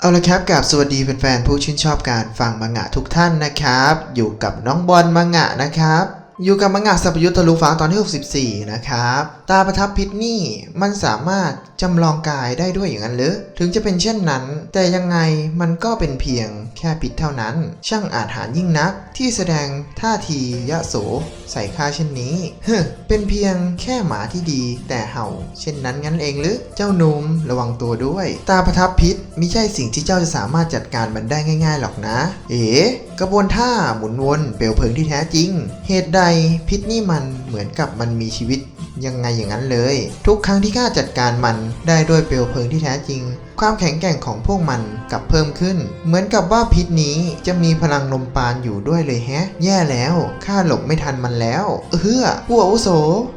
เอาละครับกับสวัสดีแฟนๆผู้ชื่นชอบการฟังมังงะทุกท่านนะครับ อยู่กับน้องบอลมังงะนะครับ อยู่กับมังงะสัพยุทธทะลุฟ้าตอนที่ 64 นะครับ ตาประทับพิษนี่มันสามารถจำลองกายได้ด้วยอย่างนั้นหรือ ถึงจะเป็นเช่นนั้น แต่ยังไงมันก็เป็นเพียงแค่พิษเท่านั้น ช่างอาจหารยิ่งนัก ที่แสดงท่าทียะโสใส่ข้าเช่นนี้ เฮ้เป็นเพียงแค่หมาที่ดี แต่เห่า เช่นนั้นงั้นเองหรือ เจ้าหนุ่มระวังตัวด้วย ตาประทับพิษไม่ใช่สิ่งที่เจ้าจะสามารถจัดการมันได้ง่าย ๆ หรอกนะ เอ๋ กระบวนท่าหมุนวนเปลวเพลิงที่แท้จริง เหตุใดพิษนี่มันเหมือนกับมันมีชีวิตยังไงอย่างนั้นเลย ทุกครั้งที่ข้าจัดการมันได้ด้วยเปลวเพลิงที่แท้จริง ความแข็งแกร่งของพวกมันกลับเพิ่มขึ้น เหมือนกับว่าพิษนี้จะมีพลังลมปานอยู่ด้วยเลยแฮะ แย่แล้วข้าหลบไม่ทันมันแล้วเออผู้อาวุโส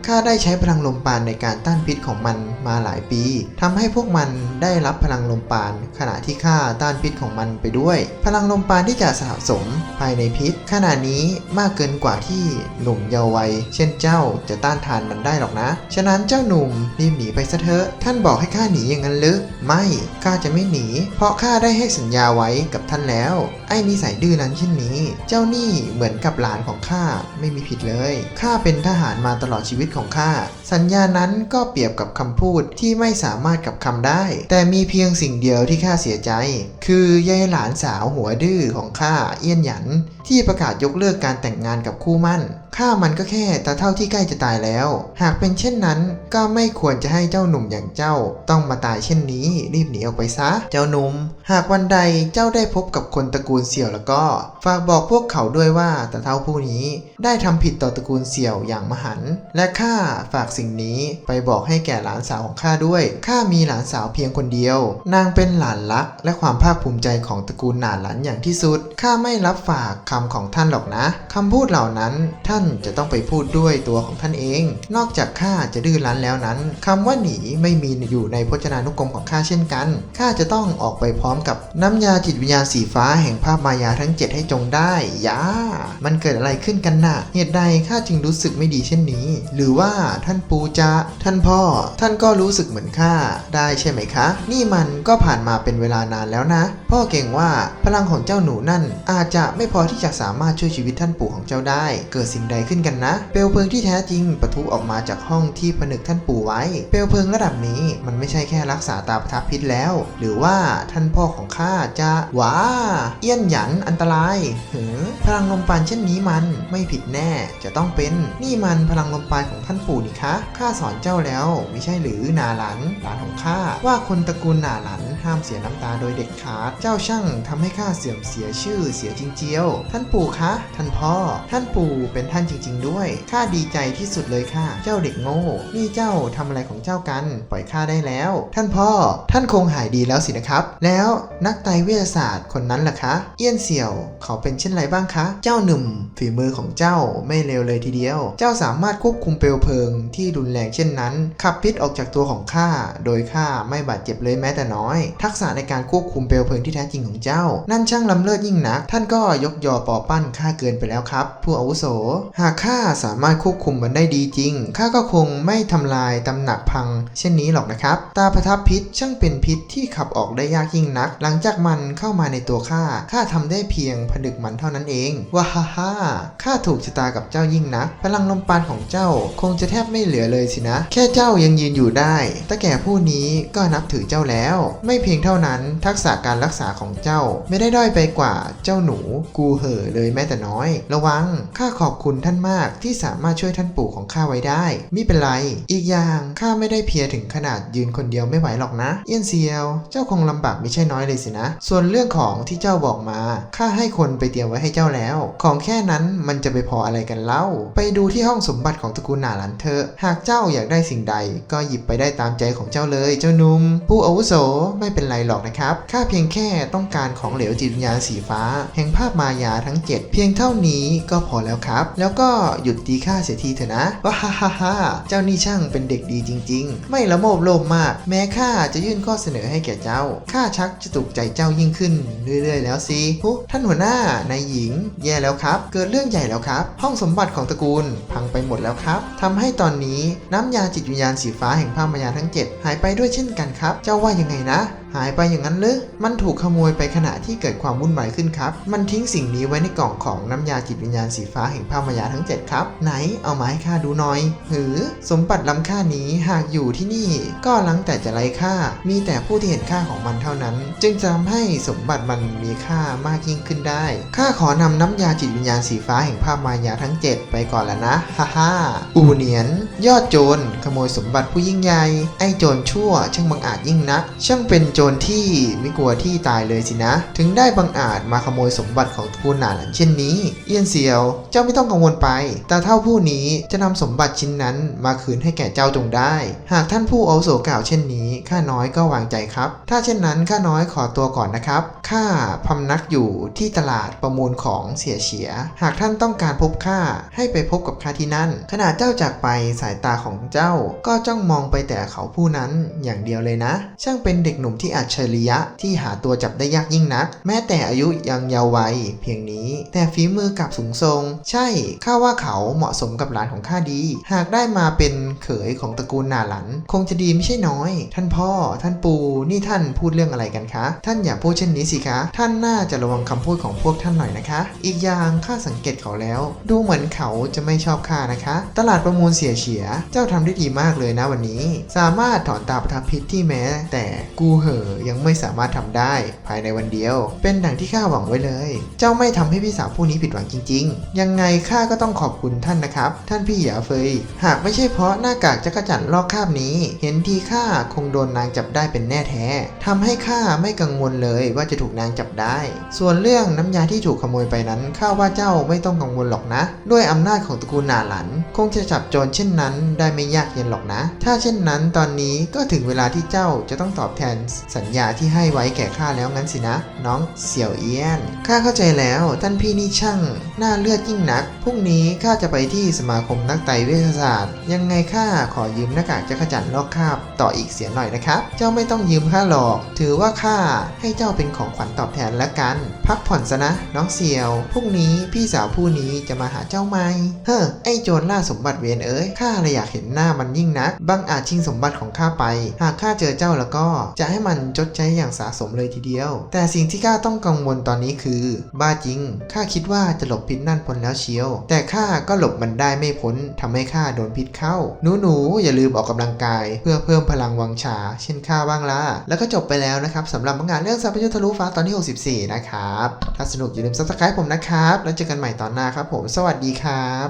ข้าได้ใช้พลังลมปานในการต้านพิษของมันมาหลายปีทำให้พวกมันได้รับพลังลมปาน ขณะที่ข้าต้านพิษของมันไปด้วย พลังลมปานที่จะสะสมภายในพิษ ขณะนี้มากเกินกว่าที่หนุ่มเยาว์วัย เช่นเจ้าจะต้านทานมันได้หรอกนะ ฉะนั้นเจ้าหนุ่มรีบหนีไปซะเถอะท่านบอกให้ข้าหนีอย่างนั้นหรือไม่ข้าจะไม่หนี เพราะข้าได้ให้สัญญาไว้กับท่านแล้ว ไอ้นิสัยดื้อนั้นเช่นนี้ เจ้านี่เหมือนกับหลานของข้าไม่มีผิดเลยข้าเป็นทหารมาตลอดชีวิตของข้าสัญญานั้นก็เปรียบกับคำพูดที่ไม่สามารถกับคำได้ แต่มีเพียงสิ่งเดียวที่ข้าเสียใจ คือยายหลานสาวหัวดื้อของข้าเอี้ยนหยัน ที่ประกาศยกเลิกการแต่งงานกับคู่มั่น ข้ามันก็แค่ตาเท่าที่ใกล้จะตายแล้ว หากเป็นเช่นนั้นก็ไม่ควรจะให้เจ้าหนุ่มอย่างเจ้าต้องมาตายเช่นนี้ รีบหนีออกไปซะ เจ้าหนุ่ม หากวันใดเจ้าได้พบกับคนตระกูลเสี่ยวแล้วก็ ฝากบอกพวกเขาด้วยว่าตาเท่าผู้นี้ได้ทำผิดต่อตระกูลเสี่ยวอย่างมหันต์และข้าฝากสิ่งนี้ไปบอกให้แก่หลานสาวของข้าด้วย ข้ามีหลานสาวเพียงคนเดียว นางเป็นหลานรัก และความภาคภูมิใจของตระกูลหนานหลันอย่างที่สุด ข้าไม่รับฝากคำของท่านหรอกนะคำพูดเหล่านั้นท่านจะต้องไปพูดด้วยตัวของท่านเอง นอกจากข้าจะดื้อรั้นแล้วนั้นคำว่าหนีไม่มีอยู่ในพจนานุกรมของข้าเช่นกันข้าจะต้องออกไปพร้อมกับน้ำยาจิตวิญญาณสีฟ้าแห่งภาพมายาทั้ง 7 ให้จงได้ยามันเกิดอะไรขึ้นกันน่ะ เหตุใดข้าจึงรู้สึกไม่ดีเช่นนี้ หรือว่าท่านปูจะ ท่านพ่อ ท่านก็รู้สึกเหมือนข้าได้ใช่ไหมคะ นี่มันก็ผ่านมาเป็นเวลานานแล้วนะ พ่อเก่งว่าพลังของเจ้าหนูนั่นอาจจะไม่พอที่จะสามารถช่วยชีวิตท่านปู่ของเจ้าได้ เกิดสิ่งใดขึ้นกันนะ เปลวเพลิงที่แท้จริงปะทุออกมาจากห้องที่ผนึกท่านปู่ไว้ เปลวเพลิงระดับนี้มันไม่ใช่แค่รักษาตาประทับพิษแล้ว หรือว่าท่านพ่อของข้าจะว้าเอี้ยนหยันอันตรายเหือพลังลมปานเช่นนี้มันไม่ผิดแน่ จะต้องเป็นนี่มันพลังลมปานของท่านปู่นี่คะข้าสอนเจ้าแล้วไม่ใช่หรือนาหลันหลานของข้าว่าคนตระกูลนาหลันห้ามเสียน้ำตาโดยเด็ดขาดเจ้าช่างทำให้ข้าเสื่อมเสียชื่อเสียจริงเจียว ท่านปู่คะ ท่านพ่อ ท่านปู่เป็นท่านจริง ๆ ด้วย ข้าดีใจที่สุดเลยค่ะ เจ้าเด็กโง่ นี่เจ้าทำอะไรของเจ้ากัน ปล่อยข้าได้แล้ว ท่านพ่อ ท่านคงหายดีแล้วสินะครับ แล้วนักไตวิทยาศาสตร์คนนั้นล่ะคะ เอี้ยนเสี่ยว เขาเป็นเช่นไรบ้างคะ เจ้าหนุ่ม ฝีมือของเจ้าไม่เลวเลยทีเดียว เจ้าสามารถควบคุมเปลวเพลิงที่รุนแรงเช่นนั้น ขับพิษออกจากตัวของข้า โดยข้าไม่บาดเจ็บเลยแม้แต่น้อย ทักษะในการควบคุมเปลวเพลิงที่แท้จริงของเจ้า นั่นช่างล้ำเลิศยิ่งนัก ท่านก็ยกยอปอปั้นข้าเกินไปแล้วครับ ผู้อาวุโสหากข้าสามารถควบคุมมันได้ดีจริงข้าก็คงไม่ทำลายตำหนักพัง เช่นนี้หรอกนะครับ ตาประทับพิษช่างเป็นพิษที่ขับออกได้ยากยิ่งนัก หลังจากมันเข้ามาในตัวข้าข้าทำได้เพียงผนึกมันเท่านั้นเองว้าฮ่าฮ่าข้าถูกชะตากับเจ้ายิ่งนัก พลังลมปานของเจ้าคงจะแทบไม่เหลือเลยสินะ แค่เจ้ายังยืนอยู่ได้ตาแก่ผู้นี้ก็นับถือเจ้าแล้ว ไม่เพียงเท่านั้นทักษะการรักษาของเจ้า ไม่ได้ด้อยไปกว่าเจ้าหนู กูเห่อเลยแม้แต่น้อย ระวังข้าขอบคุณท่านมากที่สามารถช่วยท่านปู่ของข้าไว้ได้มิเป็นไร อีกอย่างข้าไม่ได้เพียถึงขนาดยืนคนเดียวไม่ไหวหรอกนะ เอี้ยนเซียว เจ้าคงลำบากไม่ใช่น้อยเลยสินะ ส่วนเรื่องของที่เจ้าบอกมาข้าให้คนไปเตรียมไว้ให้เจ้าแล้ว ของแค่นั้นมันจะไปพออะไรกันเล่า ไปดูที่ห้องสมบัติของตระกูลหนาหลันเถอะหากเจ้าอยากได้สิ่งใด ก็หยิบไปได้ตามใจของเจ้าเลยเจ้าหนุ่มผู้อาวุโสไม่เป็นไรหรอกนะครับข้าเพียงแค่ต้องการของเหลวจิตวิญญาณสีฟ้า แห่งภาพมายาทั้ง 7 เพียงเท่านี้ก็พอแล้วครับ แล้วก็หยุดตีข้าเสียทีเถอะนะว้าฮ่าฮ่าฮ่าเจ้านี่ช่างเป็นเด็กดีจริง ๆ ไม่ละโมบโลภมาก แม้ข้าจะยื่นข้อเสนอให้แก่เจ้าข้าชักจะถูกใจเจ้ายิ่งขึ้นเรื่อยๆ แล้วสิหุท่านหัวหน้านายหญิง แย่แล้วครับ เกิดเรื่องใหญ่แล้วครับ ห้องสมบัติของตระกูลพังไปหมดแล้วครับทำให้ตอนนี้น้ำยาจิตวิญญาณสีฟ้าแห่งภาพมายาทั้ง 7 หายไปด้วยเช่นกันครับ เจ้าว่ายังไงนะ หายไปอย่างนั้นหรือมันถูกขโมยไปขณะที่เกิดความวุ่นวายขึ้นครับ มันทิ้งสิ่งนี้ไว้ในกล่องของน้ำยาจิตวิญญาณสีฟ้าแห่งภาพมายาทั้ง 7 ครับ ไหนเอามาให้ข้าดูหน่อย หือ สมบัติล้ำค่านี้หากอยู่ที่นี่ ก็ลังแต่จะไร้ค่า มีแต่ผู้ที่เห็นค่าของมันเท่านั้น จึงจะทำให้สมบัติมันมีค่ามากยิ่งขึ้นได้ ข้าขอนำน้ำยาจิตวิญญาณสีฟ้าแห่งภาพมายาทั้ง 7 ไปก่อนแล้วนะ ฮ่าฮ่าอูเนียน ยอดโจร ขโมยสมบัติผู้ยิ่งใหญ่ ไอ้โจรชั่ว ช่างบังอาจยิ่งนัก ช่างเป็นโจจรที่ไม่กลัวที่ตายเลยสินะ ถึงได้บังอาจมาขโมยสมบัติของตระกูลหนาหลันเช่นนี้ เอียนเซียว เจ้าไม่ต้องกังวลไป แต่เท่าผู้นี้จะนำสมบัติชิ้นนั้นมาคืนให้แก่เจ้าจงได้ หากท่านผู้อาวุโสกล่าวเช่นนี้ ข้าน้อยก็วางใจครับ ถ้าเช่นนั้นข้าน้อยขอตัวก่อนนะครับ ข้าพำนักอยู่ที่ตลาดประมูลของเสียเฉีย หากท่านต้องการพบข้าให้ไปพบกับข้าที่นั่น ขณะเจ้าจากไปสายตาของเจ้าก็จ้องมองไปแต่เขาผู้นั้นอย่างเดียวเลยนะ ช่างเป็นเด็กหนุ่มที่อัจฉริยะที่หาตัวจับได้ยากยิ่งนัก แม้แต่อายุยังเยาว์วัยเพียงนี้ แต่ฝีมือกับสูงทรง ใช่ข้าว่าเขาเหมาะสมกับหลานของข้าดี หากได้มาเป็นเขยของตระกูลนาหลัน คงจะดีไม่ใช่น้อย ท่านพ่อ ท่านปู่นี่ท่านพูดเรื่องอะไรกันคะ ท่านอย่าพูดเช่นนี้สิคะ ท่านน่าจะระวังคำพูดของพวกท่านหน่อยนะคะ อีกอย่างข้าสังเกตเขาแล้ว ดูเหมือนเขาจะไม่ชอบข้านะคะ ตลาดประมูลเสียเฉีย เจ้าทำได้ดีมากเลยนะวันนี้ สามารถถอนตาประทับพิษที่แม้ แต่กูเหอยังไม่สามารถทำได้ภายในวันเดียว เป็นดังที่ข้าหวังไว้เลย เจ้าไม่ทำให้พี่สาวผู้นี้ผิดหวังจริง ๆ ยังไงข้าก็ต้องขอบคุณท่านนะครับ ท่านพี่หยาเฟย หากไม่ใช่เพราะหน้ากากจักรจั่นลอกคาบนี้ เห็นทีข้าคงโดนนางจับได้เป็นแน่แท้ทำให้ข้าไม่กังวลเลยว่าจะถูกนางจับได้ ส่วนเรื่องน้ำยาที่ถูกขโมยไปนั้นข้าว่าเจ้าไม่ต้องกังวลหรอกนะ ด้วยอำนาจของตระกูลนาหลัน คงจะจับโจรเช่นนั้น ได้ไม่ยากเย็นหรอกนะ ถ้าเช่นนั้นตอนนี้ก็ถึงเวลาที่เจ้าจะต้องตอบแทนสัญญาที่ให้ไว้แก่ข้าแล้วงั้นสินะ น้องเสี่ยวเอี้ยนข้าเข้าใจแล้วท่านพี่นี่ช่างหน้าเลือดยิ่งนักพรุ่งนี้ข้าจะไปที่สมาคมนักไตเวชศาสตร์ ยังไงข้าขอยืมหน้ากากจักรจันทร์ลอกคาบต่ออีกเสียหน่อยนะครับ เจ้าไม่ต้องยืมข้าหรอก ถือว่าข้าให้เจ้าเป็นของขวัญตอบแทนละกัน พักผ่อนซะนะ น้องเสี่ยวพรุ่งนี้พี่สาวผู้นี้จะมาหาเจ้าไหมเฮ้อไอ้โจรล่าสมบัติเวนเอ้ยข้าเลยอยากเห็นหน้ามันยิ่งนักบังอาจชิงสมบัติของข้าไป หากข้าเจอเจ้าแล้วก็จะให้มันจดใช้อย่างสะสมเลยทีเดียว แต่สิ่งที่ข้าต้องกังวลตอนนี้คือ บ้าจริงข้าคิดว่าจะหลบพิษนั่นพ้นแล้วเชียว แต่ข้าก็หลบมันได้ไม่พ้นทำให้ข้าโดนพิษเข้า หนูหนูๆอย่าลืมออกกำลังกาย เพื่อเพิ่มพลังวังชา เช่นข้าบ้างล่ะแล้วก็จบไปแล้วนะครับสำหรับงานเรื่องสัพพยุทธะลุฟ้าตอนที่ 64 นะครับถ้าสนุกอย่าลืม subscribe ผมนะครับแล้วเจอกันใหม่ตอนหน้าครับผมสวัสดีครับ